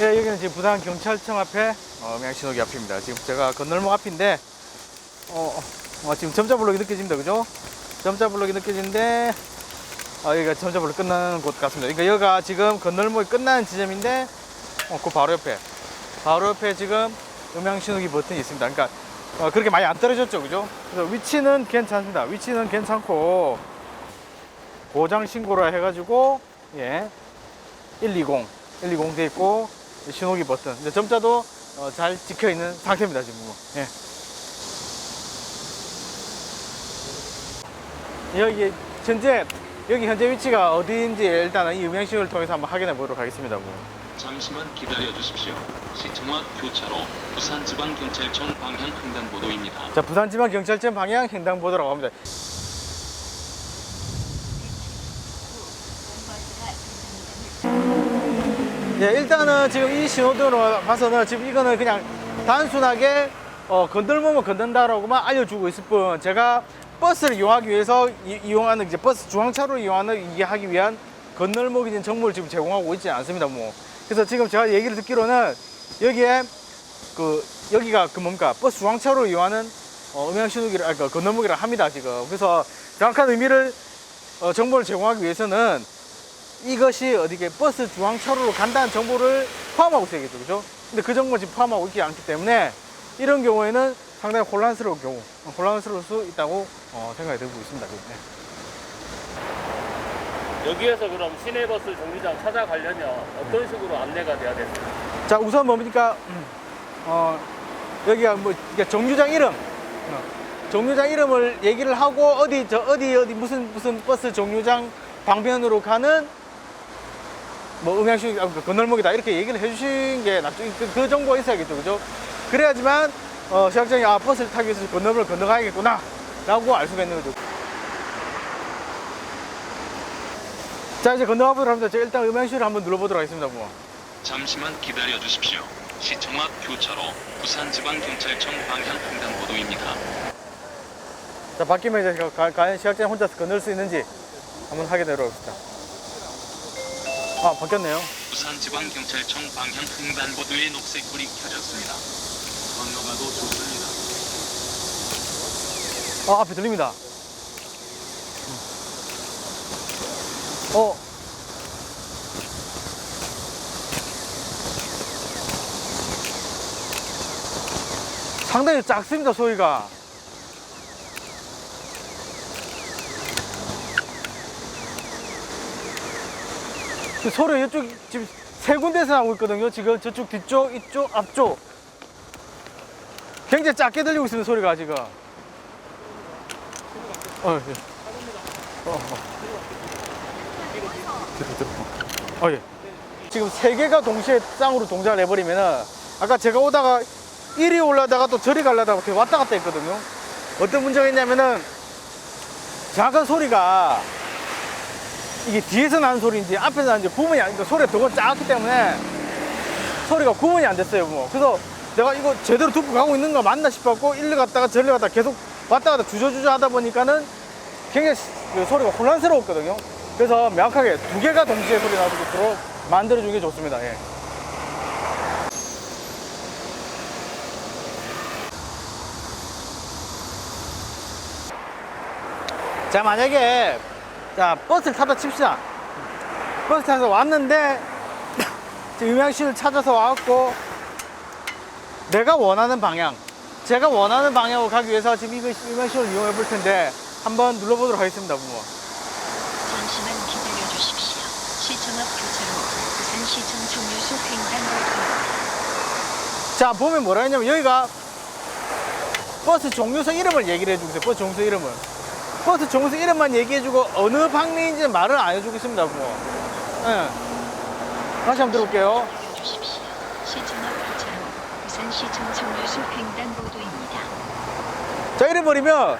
예, 여기는 지금 부산 경찰청 앞에 어, 명신호기 앞입니다. 지금 제가 건널목 앞인데 어, 어, 지금 점자 블록이 느껴집니다. 그죠? 점자 블록이 느껴지는데 아, 여기가 점자 블록 끝나는 곳 같습니다. 그러니까 여기가 지금 건널목이 끝나는 지점인데 어, 그 바로 옆에 바로 옆에 지금 음향 신호기 버튼이 있습니다. 그러니까 어, 그렇게 많이 안 떨어졌죠, 그죠? 그래서 위치는 괜찮습니다. 위치는 괜찮고 고장 신고라 해가지고 예 120, 120 돼 있고 신호기 버튼, 이제 점자도 어, 잘 찍혀 있는 상태입니다 지금. 뭐. 예. 여기 현재 여기 현재 위치가 어디인지 일단은 이 음향 신호를 통해서 한번 확인해 보도록 하겠습니다. 뭐. 잠시만 기다려 주십시오. 시청 앞 교차로 부산지방경찰청 방향 횡단보도입니다. 자, 부산지방경찰청 방향 횡단보도라고 합니다. 예, 일단은 지금 이 신호등으로 봐서는 지금 이거는 그냥 단순하게 어, 건들면 건든다라고만 알려주고 있을 뿐 제가 버스를 이용하기 위해서 이, 용하는 이제 버스 중앙차로 이용하는 이게 하기 위한 건널목이진 정보를 지금 제공하고 있지 않습니다. 뭐. 그래서 지금 제가 얘기를 듣기로는 여기에 그 여기가 그 뭡니까 버스 중앙차로 이용하는 어, 음향 신호기를 아그 건널목이라 합니다 지금. 그래서 정확한 의미를 어, 정보를 제공하기 위해서는 이것이 어디게 버스 중앙차로로 간다는 정보를 포함하고 있어야 겠죠, 그죠? 근데 그 정보 지금 포함하고 있지 않기 때문에 이런 경우에는 상당히 혼란스러울 경우, 어, 혼란스러울 수 있다고 어, 생각이 들고 있습니다. 네. 여기에서 그럼 시내버스 정류장 찾아가려면 어떤 식으로 안내가 돼야 되나요? 자, 우선 뭡니까? 음, 어, 여기가 뭐 정류장 이름, 어, 정류장 이름을 얘기를 하고 어디 저 어디 어디 무슨 무슨 버스 정류장 방면으로 가는 뭐 음향식 아, 그 건널목이다 이렇게 얘기를 해주신 게 낫죠. 그, 그 정보가 있어야겠죠, 그죠? 그래야지만 어, 시각장이 아 버스를 타기 위해서 건널목을 건너가야겠구나 라고 알 수가 있는 거죠. 자 이제 건너가 보도록 합니다. 제가 일단 음향실을 한번 눌러보도록 하겠습니다. 뭐. 잠시만 기다려 주십시오. 시청 앞 교차로 부산지방경찰청 방향 횡단보도입니다. 자 바뀌면 이제 가- 가- 과연 시각장애 혼자서 건널 수 있는지 한번 하게 되도록 하겠습니다. 아 바뀌었네요. 부산지방경찰청 방향 횡단보도에 녹색불이 켜졌습니다. 건너가도 좋습니다. 아 앞에 들립니다. 어. 상당히 작습니다 소리가. 그 소리 이쪽 지금 세 군데서 나오고 있거든요. 지금 저쪽 뒤쪽, 이쪽, 앞쪽. 굉장히 작게 들리고 있습니다 소리가 지금. 어, 예. 어, 어. 어, 예. 지금 세 개가 동시에 쌍으로 동작을 해버리면은 아까 제가 오다가 이리 올라다가 또 저리 가려다가 이렇게 왔다 갔다 했거든요. 어떤 문제가 있냐면은 정확한 소리가 이게 뒤에서 나는 소리인지 앞에서 나는지 구분이 안, 그러니까 소리가 더 작기 때문에 소리가 구분이 안 됐어요. 뭐. 그래서 내가 이거 제대로 듣고 가고 있는 거 맞나 싶었고 일리 갔다가 저리 갔다가 계속 왔다 갔다 주저주저 하다 보니까는 굉장히 그 소리가 혼란스러웠거든요. 그래서 명확하게 두 개가 동시에 소리 나도록 도록 만들어 주는 게 좋습니다. 예. 자, 만약에 자, 버스를 타다 칩시다. 버스 타서 왔는데 음향실을 찾아서 와갖고 내가 원하는 방향 제가 원하는 방향으로 가기 위해서 지금 이거 음향실을 이용해 볼 텐데 한번 눌러보도록 하겠습니다 부모 잠시만 기다려 주십시오. 시청 앞 교차로 부산시청 정류소 횡단보도입니다. 자 보면 뭐라 했냐면 여기가 버스 종류소 이름을 얘기를 해주고 있어요 버스 종류소 이름을 버스 종류소 이름만 얘기해주고 어느 방면인지는 말을 안 해주고 있습니다 부모 예. 다시 한번 들어볼게요 기다려 주십시오. 시청 앞 교차로 부산시청 정류소 횡단보도입니다. 자 이래 버리면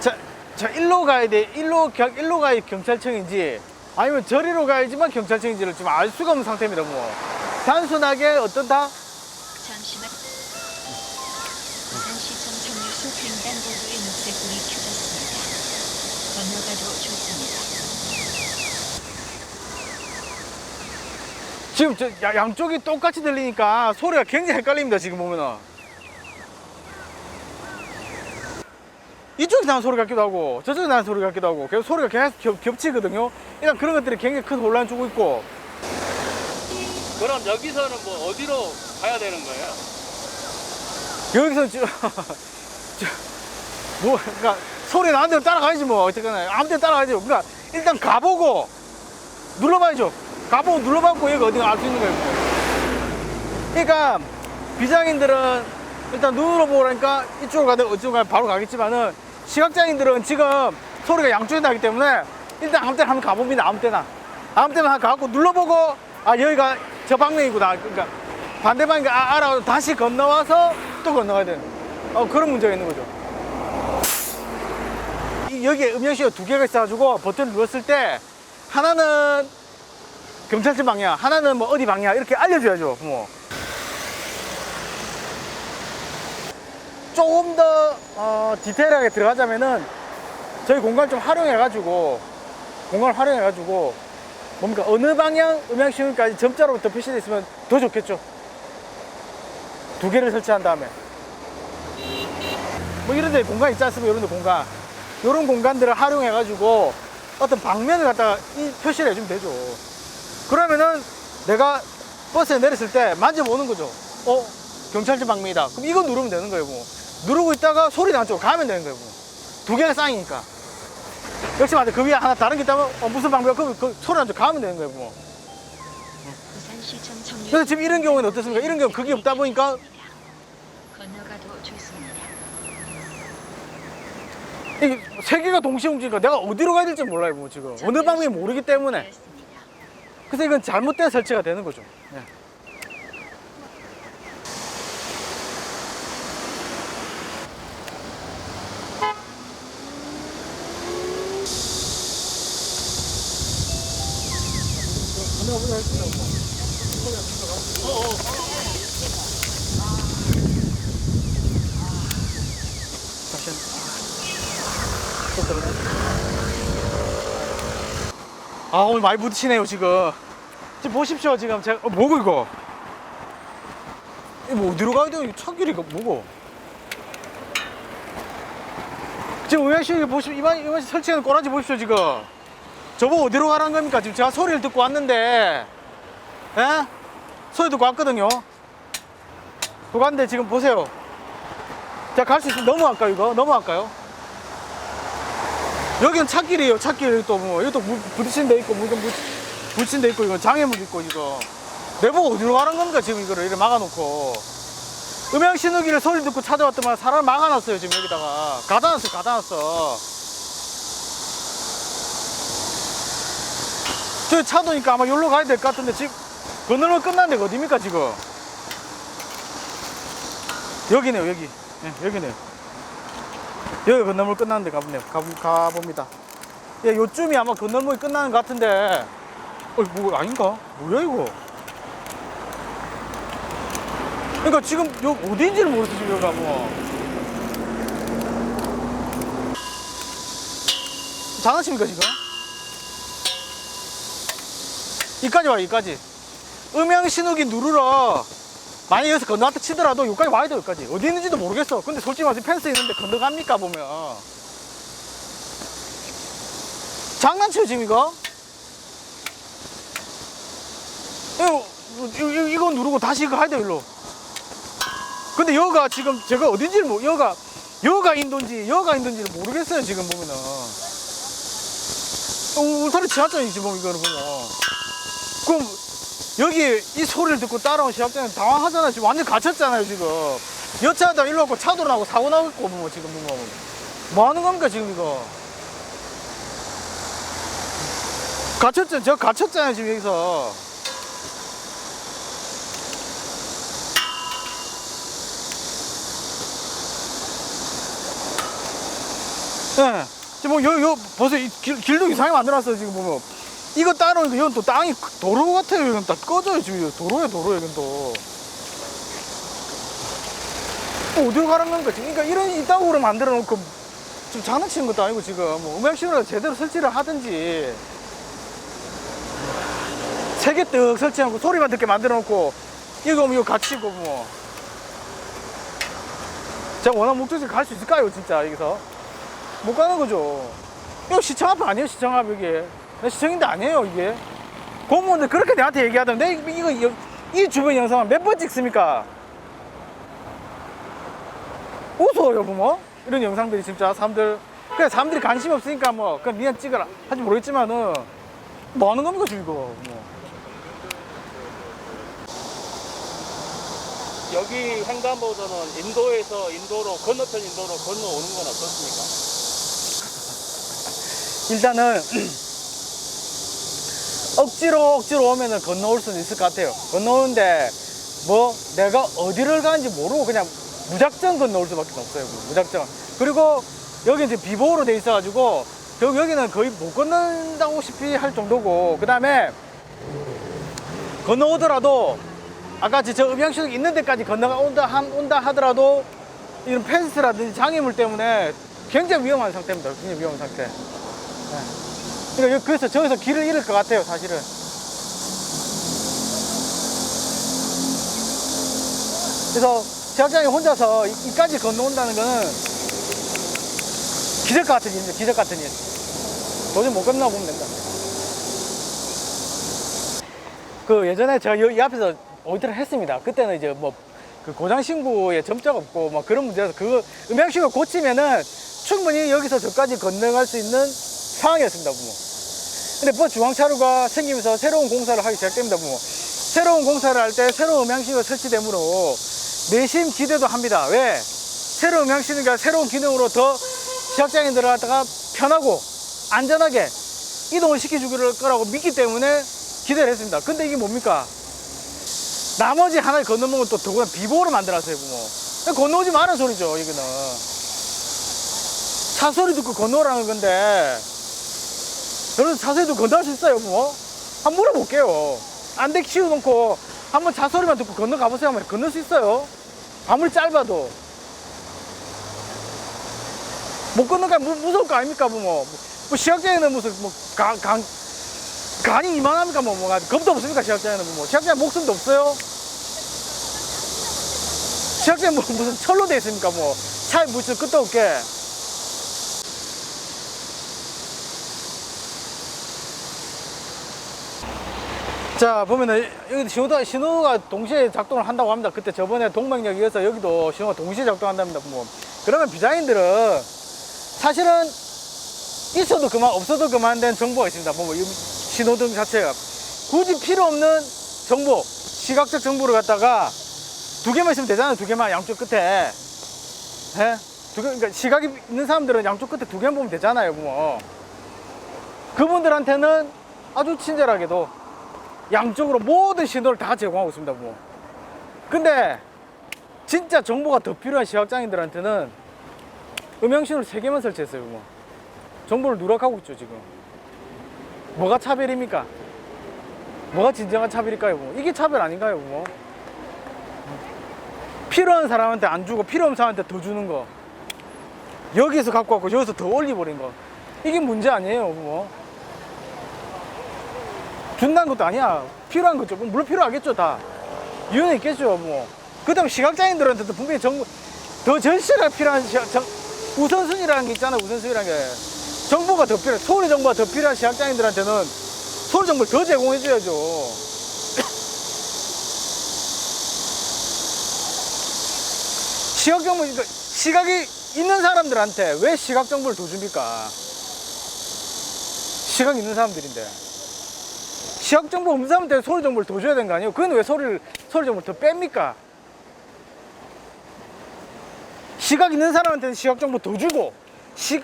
자, 자 일로 가야 돼 일로 경, 일로 가야 경찰청인지 아니면 저리로 가야지만 경찰청인지를 지금 알 수가 없는 상태입니다 뭐 단순하게 어떤 다 잠시만. 부산시청 정류 소 횡단보도의 녹색 불이 켜졌습니다. 건너가도 좋습니다. 지금 저 야- 양쪽이 똑같이 들리니까 소리가 굉장히 헷갈립니다 지금 보면은 이쪽에 나는 소리 같기도 하고 저쪽에 나는 소리 같기도 하고 계속 소리가 계속 겹, 겹치거든요 일단 그런 것들이 굉장히 큰 혼란 주고 있고 그럼 여기서는 뭐 어디로 가야 되는 거예요? 여기서 저, 저, 뭐, 그러니까 소리 나는 대로 따라가야지 뭐. 어쨌거나 아무 데나 따라가야지. 그러니까 일단 가보고 눌러봐야죠. 가보고 눌러봤고 여기 어디가 알 수 있는 거예요. 뭐. 그러니까 비장인들은 일단 눈으로 보라니까 이쪽으로 가든 어쪽으로 가든 바로 가겠지만은 시각장애인들은 지금 소리가 양쪽에 나기 때문에 일단 아무 때나 한번 가봅니다. 아무 때나. 아무 때나 가고 눌러보고 아 여기가 저 방면이구나. 그러니까 반대방인가 아, 알아 다시 건너와서 또 건너가야 되는 어, 그런 문제가 있는 거죠. 이- 여기에 음영시가 두 개가 있어가지고 버튼을 눌렀을 때 하나는 경찰서 방향 하나는 뭐 어디 방향 이렇게 알려줘야죠 뭐 조금 더 어, 디테일하게 들어가자면은 저희 공간 좀 활용해 가지고 공간을 활용해 가지고 뭡니까? 어느 방향 음향 시험까지 점자로부터 표시되어 있으면 더 좋겠죠 두 개를 설치한 다음에. 뭐 이런 데 공간 있지 않습니까? 이런 데 공간. 이런 공간들을 활용해 가지고 어떤 방면을 갖다가 이 표시를 해주면 되죠. 그러면은 내가 버스에 내렸을 때 만져보는 거죠. 어 경찰서 방면이다. 그럼 이거 누르면 되는 거예요 뭐. 누르고 있다가 소리 나는 쪽으로 가면 되는 거예요 뭐. 두 개가 쌍이니까. 역시 맞아 그 위에 하나 다른 게 있다면 어, 무슨 방법이야? 그럼 그 소리 나는 쪽 가면 되는 거예요 뭐. 그래서 지금 이런 경우는 어떻습니까? 이런 경우 그게 없다 보니까 건너가도 좋습니다. 이게 세 개가 동시에 움직이니까 내가 어디로 가야 될지 몰라요 뭐 지금 어느 방향이 모르기 때문에 되었습니다. 그래서 이건 잘못된 설치가 되는 거죠 예. 아 오늘 많이 부딪히네요 지금. 지금 보십시오 지금. 제가 어, 뭐고 이거? 이거 뭐 어디로 가야 돼요? 이 차길이가 뭐고? 지금 의아씨 보십시오 이만 이만 설치하는 꼬라지 보십시오 지금. 저보 어디로 가라는 겁니까? 지금 제가 소리를 듣고 왔는데. 에? 소리 듣고 왔거든요. 그거 갔는데 지금 보세요. 자 갈 수 있으면 넘어갈까요 이거? 넘어갈까요 여기는 차길이에요 차길. 또뭐 이것도 무- 부딪힌 데 있고 무슨 부딪힌 데 있고 이거 장애물 있고 이거. 내보고 어디로 가는 겁니까 지금 이거를 이렇게 막아놓고? 음향 신호기를 소리 듣고 찾아왔더만 사람을 막아놨어요 지금 여기다가. 가다놨어 가다놨어. 저 차도니까 아마 여기로 가야 될 것 같은데 지금 건너면 끝난 데가 어딥니까 지금? 여기네요 여기. 예, 여기네요 여기 건너물 끝나는데 가보네요. 가, 가봅니다. 예, 요쯤이 아마 건너물이 끝나는 것 같은데, 어, 뭐, 아닌가? 뭐야, 이거? 그러니까 지금 여기 어디인지를 모르겠어, 지금 여기가 뭐. 장난칩니까, 지금? 이까지 와요, 이까지. 음향 신호기 누르러 만약 여기서 건너한테 치더라도 여기까지 와야 돼 여기까지. 어디 있는지도 모르겠어. 근데 솔직히 말해서 펜스 있는데 건너갑니까 보면. 장난치요 지금 이거? 이거, 이거, 이거 누르고 다시 이거 해야 돼 일로. 근데 여기가 지금 제가 어딘지를 모르 여기가 여기가 인도인지 여기가 인도인지를 모르겠어요 지금 보면은. 어, 울타리 지났잖아요 지금 이거는 보면. 그럼 여기 이 소리를 듣고 따라온 시합장은 당황하잖아요. 지금 완전 갇혔잖아요, 지금. 여차하다 일로 왔고 차도 나고 사고 나고 뭐 지금 뭐, 뭐 하는 겁니까, 지금 이거? 갇혔잖아요. 저 갇혔잖아요, 지금 여기서. 예. 지금 뭐, 여, 여, 벌써 이 길, 길도 이상하게 만들어놨어요, 지금 보면. 이거 따로니까 이건 또 땅이 도로 같아요. 이건 다 꺼져요. 지금 도로에 도로에 이건 또. 또 어디로 가는 건가? 그러니까 이런 이따구로 만들어 놓고 지금 장난치는 것도 아니고 지금 뭐 음악 시간을 제대로 설치를 하든지 세 개 떡 설치하고 소리만 듣게 만들어 놓고 이거 뭐 이거 갇히고 뭐 제가 원하는 목적지 갈 수 있을까요 진짜 여기서 못 가는 거죠 이거 시청 앞 아니에요 시청 앞 여기 나 시청인데 아니에요 이게. 공무원들 그렇게 내한테 얘기하던데? 이거 이 주변 영상을 몇 번 찍습니까? 웃어요 부모? 이런 영상들이 진짜 사람들 그냥 사람들이 관심 없으니까 뭐 그냥 니네 찍어라. 하지 모르겠지만은 뭐 하는 겁니까 지금 이거 뭐. 여기 횡단보도는 인도에서 인도로 건너편 인도로 건너오는 건 어떻습니까? 일단은 억지로 억지로 오면은 건너올 수는 있을 것 같아요. 건너오는데 뭐 내가 어디를 가는지 모르고 그냥 무작정 건너올 수밖에 없어요. 무작정. 그리고 여기 이제 비보호로 돼 있어 가지고 여기 여기는 거의 못 건넌다고시피 할 정도고 그 다음에 건너오더라도 아까 저 음향시설 있는 데까지 건너온다 함- 온다 하더라도 이런 펜스라든지 장애물 때문에 굉장히 위험한 상태입니다. 굉장히 위험한 상태. 그러니까 그래서 저기서 길을 잃을 것 같아요, 사실은. 그래서 제작장이 혼자서 이- 이까지 건너온다는 거는 기적 같은 일이죠, 기적 같은 일. 도저히 못 건너 보면 된다. 그 예전에 제가 여- 이 앞에서 오디를 했습니다. 그때는 이제 뭐 그 고장 신고에 점자가 없고 뭐 그런 문제라서 그 음향식을 고치면은 충분히 여기서 저까지 건너갈 수 있는 상황이었습니다, 부모. 근데 버스 중앙차로가 생기면서 새로운 공사를 하기 시작됩니다, 부모. 새로운 공사를 할 때 새로운 음향식이 설치되므로 내심 기대도 합니다. 왜? 새로운 음향식이니까 새로운 기능으로 더 시각장애 들어갔다가 편하고 안전하게 이동을 시켜주기를 거라고 믿기 때문에 기대를 했습니다. 근데 이게 뭡니까? 나머지 하나를 건너먹은 또 더구나 비보호로 만들었어요, 부모. 건너오지 마는 소리죠, 이거는. 차 소리 듣고 건너라는 건데, 건너갈 수 있어요, 부모? 한번 물어볼게요. 안대 키워놓고 한번 차 소리만 듣고 건너가 보세요. 하면 건널 수 있어요. 아무리 짧아도. 못 건너가 무, 무서울 거 아닙니까, 부모? 뭐 시각장애는 무슨, 뭐, 강, 강, 간이 이만합니까 뭐 뭐가 겁도 없습니까 시각장애는 뭐 시각장애 목숨도 없어요 시각장애 뭐 무슨 철로 돼 있습니까 뭐 차에 무슨 끝도 없게 자 보면은 여기 신호가, 신호가 동시에 작동을 한다고 합니다 그때 저번에 동맹역이어서 여기도 신호가 동시에 작동한답니다 뭐 그러면 비자인들은 사실은 있어도 그만 없어도 그만된 정보가 있습니다. 뭐이 신호등 자체가 굳이 필요 없는 정보, 시각적 정보를 갖다가 두 개만 있으면 되잖아요. 두 개만 양쪽 끝에. 예? 두 개, 그러니까 시각이 있는 사람들은 양쪽 끝에 두 개만 보면 되잖아요. 뭐. 그분들한테는 아주 친절하게도 양쪽으로 모든 신호를 다 제공하고 있습니다. 뭐. 근데 진짜 정보가 더 필요한 시각장애인들한테는 음향신호를 세 개만 설치했어요. 뭐. 정보를 누락하고 있죠 지금 뭐가 차별입니까? 뭐가 진정한 차별일까요? 뭐? 이게 차별 아닌가요? 뭐? 필요한 사람한테 안 주고 필요 없는 사람한테 더 주는 거 여기서 갖고 왔고 여기서 더 올려버린 거 이게 문제 아니에요 뭐 준다는 것도 아니야. 필요한 거죠. 뭐 물론 필요하겠죠 다. 이유는 있겠죠 뭐 그 다음 시각장애인들한테도 분명히 정보 더 전시가 필요한 시각, 정, 우선순위라는 게 있잖아 우선순위라는 게. 정보가 더 필요해. 소리 정보가 더 필요한 시각장애인들한테는 소리 정보를 더 제공해 줘야죠. 시각 정보 그러니까 시각이 있는 사람들한테 왜 시각 정보를 더 줍니까? 시각 있는 사람들인데 시각 정보 사람한테 소리 정보를 더 줘야 되는 거 아니에요? 그건 왜 소리를 소리 정보를 더 뺍니까? 시각 있는 사람한테는 시각 정보 더 주고 시,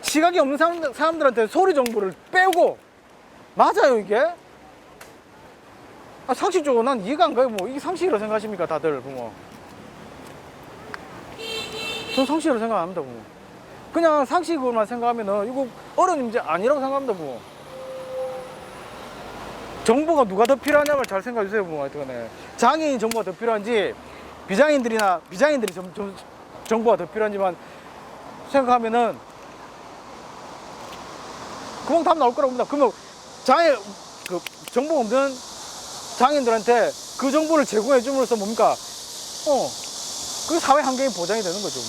시각이 없는 사람, 사람들한테 소리 정보를 빼고. 맞아요 이게? 아, 상식적으로 난 이해가 안 가요. 뭐 이게 상식이라고 생각하십니까 다들 부모? 전 상식이라고 생각 안 합니다 부모. 그냥 상식으로만 생각하면은 이거 어려운 문제 아니라고 생각합니다 부모 정보가 누가 더 필요하냐를 잘 생각해 주세요 부모 하여튼간에 장애인 정보가 더 필요한지 비장애인들이나 비장애인들이 좀, 좀 정보가 더 필요한지만 생각하면은 금방 답 나올 거라고 봅니다. 그러면 장애 그 정보 없는 장애인들한테 그 정보를 제공해 줌으로써 뭡니까? 어, 그 사회 환경이 보장이 되는 거죠. 뭐.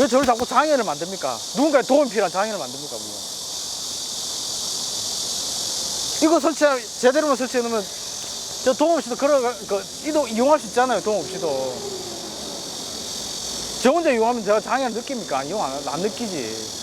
왜 저를 자꾸 장애를 만듭니까? 누군가의 도움이 필요한 장애를 만듭니까? 뭐. 이거 설치, 제대로만 설치해 놓으면 저 도움 없이도 걸어가, 그, 이도 이용할 수 있잖아요. 도움 없이도. 저 혼자 이용하면 제가 장애를 느낍니까? 이용 안, 안 느끼지.